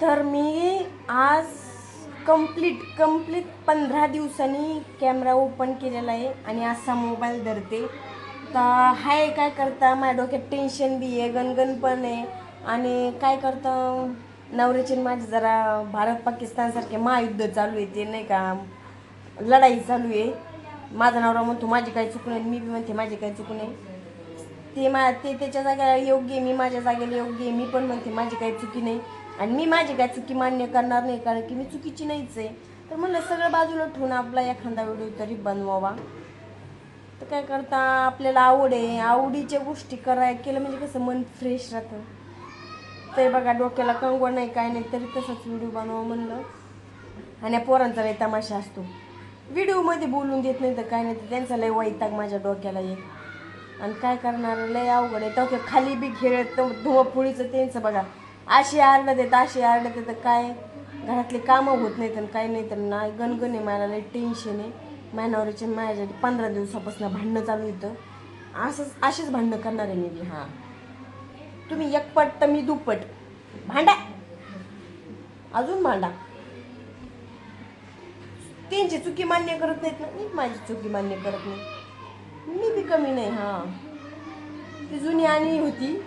तर मी आज complete complete पंधरा दिवसांनी कॅमेरा ओपन केलेला आहे आणि असा मोबाईल धरते. तर हाय काय करता? माझ्या डोक्यात टेन्शन बी आहे गणगण पण आहे. आणि काय करतं? नवऱ्याचे आणि माझे जरा भारत पाकिस्तानसारखे महायुद्ध चालू आहे ते नाही का? लढाई चालू आहे. माझा नवरा म्हणतो माझी काही चुकून नाही मी बी म्हणते माझी काही चुकून नाही ते मा ते त्याच्या जागेला योग्य मी माझ्या जागेला योग्य आहे मी पण म्हणते माझी काही चुकी नाही. आणि मी माझी काय चुकी मान्य करणार नाही कारण की मी चुकीची नाहीच आहे. तर म्हणलं सगळं बाजूला ठेवून आपला एखादा व्हिडिओ तरी बनवावा. तर काय करता आपल्याला आवड आहे. आवडीच्या गोष्टी कराय केलं म्हणजे कसं मन फ्रेश राहतं. ते बघा डोक्याला कंगवा नाही काय नाही तरी तसंच व्हिडिओ बनवा म्हणलं. आणि या पोरांचा लय तमाशा असतो. व्हिडिओमध्ये बोलून देत नाही तर काय नाही तर त्यांचा लय वैताग माझ्या डोक्याला येत. आणि काय करणार लय अवघड आहे. तो खाली बी खेळत धुवफुळीचं त्यांचं बघा. अशी आरडत येत अशी आरडत येतं काय? घरातले कामं होत नाहीत आणि काय नाही तर ना गणगण आहे मला लय टेन्शन आहे. मॅनावरचे माझ्या पंधरा दिवसापासून भांडणं चालू येतं असंच अशीच भांडणं करणार आहे मी हां. तुम्ही एकपट तर मी दुप्पट. भांडा. अजून भांडा. त्यांची चुकी मान्य करत नाहीत ना? मी माझी चुकी मान्य करत नाही. मी बी कमी नाही. हां. ती जुनी आणि होती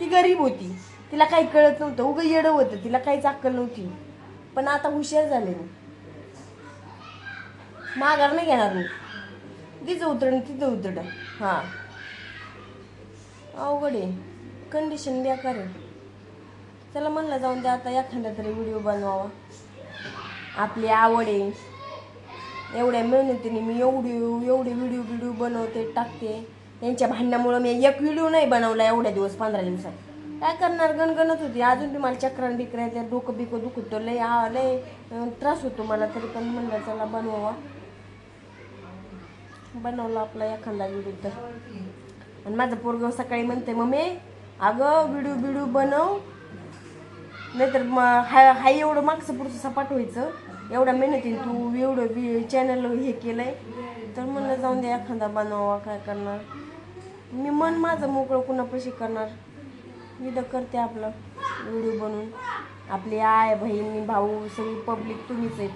ती गरीब होती. तिला काही कळत नव्हतं. उगं येडं होतं. तिला काहीच अक्कल नव्हती. पण आता हुशार झाले मी. माघार नाही घेणार मी. तिचं उतरण तिथं उतरण हां. अवघड आहे. कंडिशन बेकार आहे. चला म्हणलं जाऊन द्या आता एखादा तरी व्हिडिओ बनवावा. आपली आवड आहे. एवढ्या मेहनतीने मी एवढी एवढे व्हिडिओ व्हिडिओ बनवते टाकते. त्यांच्या भांडणामुळं मी एक व्हिडिओ नाही बनवला एवढ्या दिवस पंधरा दिवसात. काय करणार? गणगणत होती. अजून बी मला चक्रान बिकरा त्या डोकं बिकं दुखत लय आ लय त्रास होतो मला. तरी पण म्हणलं चला बनवावा. बनवला आपला एखादा व्हिडिओ तर. आणि माझं पोरगं सकाळी म्हणते मम्मी अगं व्हिडिओ व्हिडिओ बनव. नाहीतर मग हाय हाय एवढं मागचं पुढचं सपाट व्हायचं. एवढ्या मेहनतीने तू एवढं बी चॅनल हे केलंय. तर म्हणलं जाऊन दे एखादा बनवावा. काय करणार? मी मन माझं मोकळं कुणापाशी करणार? मी तर करते आपलं व्हिडिओ बनवून. आपली आय बहीण भाऊ सगळी पब्लिक तुम्हीच आहेत.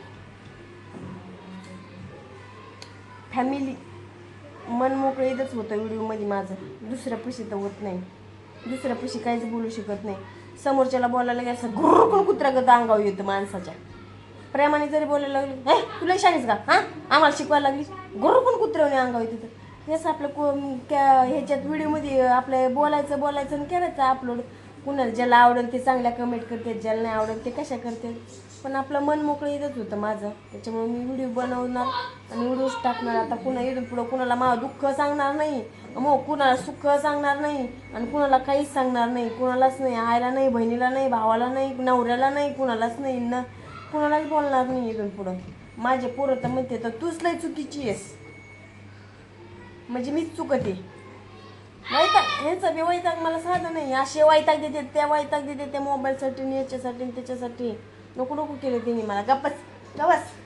फॅमिली मन मोकळं इथंच होतं व्हिडिओमध्ये माझं. दुसऱ्या पैशी तर होत नाही. दुसऱ्या पैशी काहीच बोलू शकत नाही. समोरच्याला बोलायला गेलं असं गुरकून कुत्र्यागत अंगावर येतं माणसाच्या. प्रेमाने जरी बोलायला लागली हे तुला शाळेस का हां? आम्हाला शिकवायला लागली घुरकून कुत्र्याने अंगावर येतं. तर हेच आपलं को त्या ह्याच्यात व्हिडिओमध्ये आपलं बोलायचं बोलायचं आणि करायचं अपलोड कुणाला ज्याला आवडेल ते चांगल्या कमेंट करते ज्याला नाही आवडेल ते कशा करते पण आपलं मन मोकळं येतच होतं माझं. त्याच्यामुळे मी व्हिडिओ बनवणार आणि व्हिडिओज टाकणार. आता पुन्हा इथून पुढं कुणाला माझं दुःख सांगणार नाही. मग कुणाला सुख सांगणार नाही. आणि कुणाला काहीच सांगणार नाही. कुणालाच नाही. आईला नाही बहिणीला नाही भावाला नाही नवऱ्याला नाही कुणालाच नाही. न कुणालाच बोलणार नाही इथून पुढं. माझे पोरं तर म्हणते तर तूच लय चुकीची आहेस. म्हणजे मीच चुकते वैताग ह्यांचा बी वैताग मला साधं नाही. असे वैताग देते त्या वैताग देते त्या मोबाईलसाठी आणि याच्यासाठी आणि त्याच्यासाठी. नको नको केलं तिने मला. गप्पच गप्पच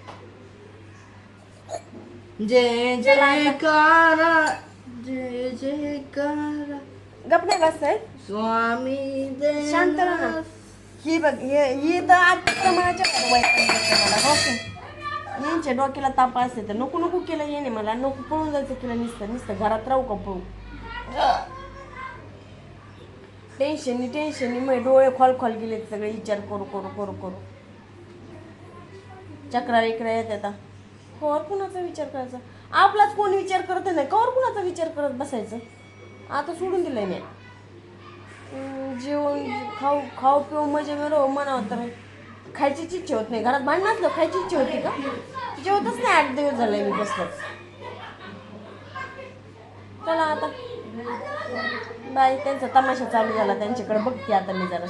जय जयकार जय जयकार. गप नाही बस आहे स्वामी दे शांत राहा. ना. ही बघ हे ही तर आता माझ्या वैताग देते मला हो की? यांच्या डोक्याला ताप असते तर नको नको केलं येणे मला. नको पळून जायचं केलं नुसतं नुसतं घरात राहू का पळू? टेन्शननी टेन्शननी मग डोळे खोल खोल गेले सगळे विचार करू करू करू करू. चक्रा इकडे येत आता. कवर कुणाचा विचार करायचा? आपलाच कोण विचार करत नाही. कवर कुणाचा विचार करत बसायचं? आता सोडून दिलंय नाही जेवण खाऊ खाऊ पिऊ मजे मिळव म्हणावं तर खायचीच इच्छा होत नाही. घरात भांडण असलं खायची इच्छा होती का? जेवतच नाही आठ दिवस झाले मी बसलंच चला आता. बाय त्यांचा तमाशा चालू झाला. त्यांच्याकडे बघते आता मी जरा